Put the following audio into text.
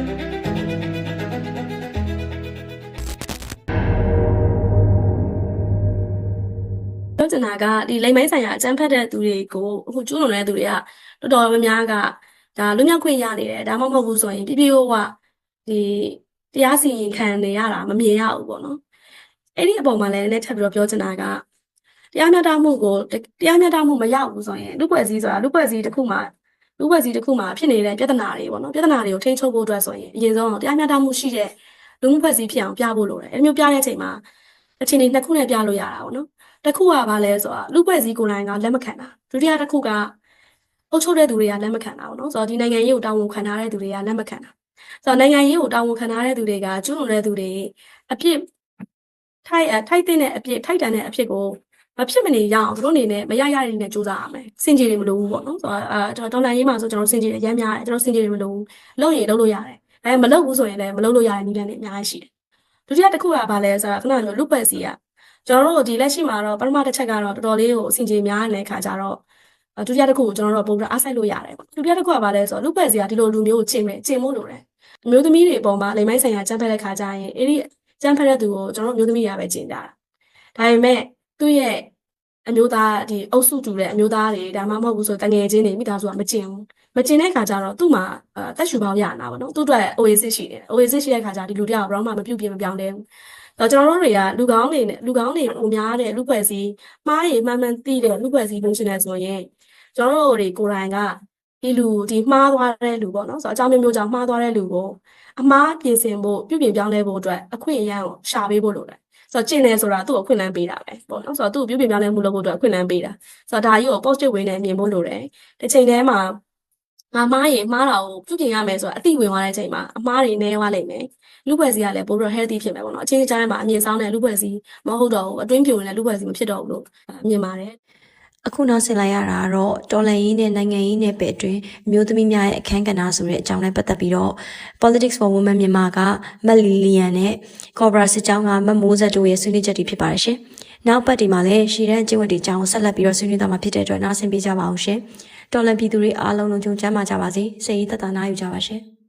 ပြောချင်တာကဒီလိမ်မိုင်းဆိုင်ရာအကြမ်းဖက်တဲ့သူတွေကိုအခုကျူးလွန်တဲ့သူတွေကတော်တော်များများကဒါလွတ်မြောက်ခွင့်ရနေတယ်ဒါမှမဟုတ်ဘူးဆိုရင်ပြပြဟိုကဒီတရားစီရင်ခံနေရတာမမြင်ရဘူးပေါ့နော်အဲ့ဒီအပေါ်မှာလည်းလည်းထပ်ပြီးတော့ပြောချင်တာကတရားမျှတမှုကိုတရားမျှတမှုမရဘူးဆိုရင်လူ့ပွဲစည်းဆိုတာလူ့ပွဲစည်းတစ်ခုမှာ လူ့ပွဲစည်းတစ်ခုမှာဖြစ်နေတဲ့ပြဿနာတွေပေါ့နော်ပြဿနာတွေကိုထိန်းချုပ်ဖို့အတွက်ဆိုရင်အရင်ဆုံးတရားမျှတမှုရှိတဲ့လူမှုဖွဲ့စည်းဖြစ်အောင်ပြဖို့လိုတယ်အဲ့ဒီမျိုးပြတဲ့အချိန်မှာအခြေအနေနှစ်ခုနဲ့ပြလို့ရတာပေါ့နော်တစ်ခုကဘာလဲဆိုတော့လူ့ပွဲစည်းကိုယ်တိုင်ကလက်မခံတာဒုတိယတစ်ခုကအုပ်ချုပ်တဲ့သူတွေကလက်မခံတာပေါ့နော်ဆိုတော့ဒီနိုင်ငံရေးကိုတာဝန်ခံထားတဲ့သူတွေကလက်မခံတာဆိုတော့နိုင်ငံရေးကိုတာဝန်ခံထားတဲ့သူတွေကကျူးလွန်တဲ့သူတွေအပြစ်ထိုက်အထိုက်တဲ့အပြစ်ထိုက်တန်တဲ့အဖြစ်ကို မဖြစ်မနေရအောင်သူတို့အနေနဲ့မရရတဲ့နဲ့စူးစမ်းရမယ်စင်ကြေတွေမလိုဘူးပေါ့နော်ဆိုတော့အာဒေါ်လာရေးမှာဆိုကျွန်တော်စင်ကြေတွေအများများတယ်ကျွန်တော်စင်ကြေတွေမလိုဘူးလုပ်ရင်လုပ်လို့ရတယ်အဲမလုပ်ဘူးဆိုရင်လည်းမလုပ်လို့ရတဲ့နည်းလမ်းတွေအများကြီးရှိတယ်ဒုတိယတစ်ခုကဘာလဲဆိုတော့ခဏပြောလူ့ပွဲစည်းကကျွန်တော်တို့ဒီလက်ရှိမှာတော့ပထမတစ်ချက်ကတော့တော်တော်လေးကိုအဆင်ပြေများနေတဲ့ခါကျတော့အဲဒုတိယတစ်ခုကိုကျွန်တော်တို့ပုံပြအားဆိုင်လို့ရတယ်ပေါ့ဒုတိယတစ်ခုကဘာလဲဆိုတော့လူပဲ့စီကဒီလိုလူမျိုးကိုချိန်မယ်ချိန်မို့လို့တယ်အမျိုးသမီးတွေအပေါ်မှာလိမ်မိုင်းဆိုင်ရာကြမ်းဖက်တဲ့ခါကျရင်အဲ့ဒီကြမ်းဖက်တဲ့သူကိုကျွန်တော်တို့အမျိုးသမီးတွေကပဲချိန်ကြတာဒါပေမဲ့သူ့ရဲ့ အမျိုးသားဒီအုပ်စုတူတဲ့အမျိုးသားတွေဒါမှမဟုတ်ဘူးဆိုတငယ်ချင်းတွေမိသားစုကမကျင်ဘူးမကျင်တဲ့ခါကျတော့သူ့မှာအဲတက်ရှူပေါင်းရနာပါတော့သူ့အတွက် OASIS ရှိတယ် OASIS ရှိတဲ့ခါကျဒီလူတယောက်ဘယ်တော့မှမပြုတ်ပြင်းမပြောင်းလဲဘူးတော့ကျွန်တော်တို့တွေကလူကောင်းတွေနဲ့လူကောင်းတွေပုံများတဲ့လူဖွဲ့စည်းမှားရည်မှန်မှန်သိတဲ့လူဖွဲ့စည်းလို့ရှိနေဆိုရင်ကျွန်တော်တို့တွေကိုယ်တိုင်ကဒီလူဒီမှားသွားတဲ့လူပေါ့နော်ဆိုတော့အကြောင်းမျိုးမျိုးကြောင့်မှားသွားတဲ့လူကိုအမှားပြင်ဆင်ဖို့ပြုပြင်ပြောင်းလဲဖို့အတွက်အခွင့်အရေးကိုရှာပေးဖို့လိုတယ် ဆိုတော့ကျင့်တယ်ဆိုတာသူ့ကိုအခွင့်အလမ်းပေးတာပဲပေါ့နော်ဆိုတော့သူ့ကိုပြုပြင်ပြောင်းလဲမှုလုပ်ဖို့အတွက်အခွင့်အလမ်းပေးတာဆိုတော့ဒါကြီးကို positive way နဲ့မြင်ဖို့လိုတယ်တစ်ချိန်တည်းမှာငါမှားရင်မှားတာကိုပြုပြင်ရမယ်ဆိုတာအတိဝင်သွားတဲ့အချိန်မှာအမှားတွေနည်းသွားလိမ့်မယ်လူပွဲစီကလည်းပိုပြီးတော့ healthy ဖြစ်မယ်ပေါ့နော်အချင်းချင်းမှာအမြင်ဆောင်တဲ့လူပွဲစီမဟုတ်တော့ဘူးအတွင်းပြိုနေတဲ့လူပွဲစီမဖြစ်တော့ဘူးလို့မြင်ပါတယ် အခုနောက်ဆင်လိုက်ရတာကတော့တော်လှန်ရေးနဲ့နိုင်ငံရေးနဲ့ပဲအတွင်းအမျိုးသမီးများရဲ့အခန်းကဏ္ဍဆိုတဲ့အကြောင်းနဲ့ပတ်သက်ပြီးတော့ Politics for Women မြန်မာကမက်လီလီယန်နဲ့ Cobra စစ်ကြောင်းကမမိုးဆက်တို့ရဲ့ဆွေးနွေးချက်တွေဖြစ်ပါတယ်ရှင်။နောက်ပတ်ဒီမှာလည်းရှီရန်ကျင်းဝတ်တွေအကြောင်းဆက်လက်ပြီးတော့ဆွေးနွေးသွားမှာဖြစ်တဲ့အတွက်နားဆင်ပေးကြပါအောင်ရှင်။တော်လှန်ပြည်သူတွေအားလုံးလုံးကြုံချမ်းသာကြပါစေ။စိတ်ရည်သက်သာနာယူကြပါရှင်။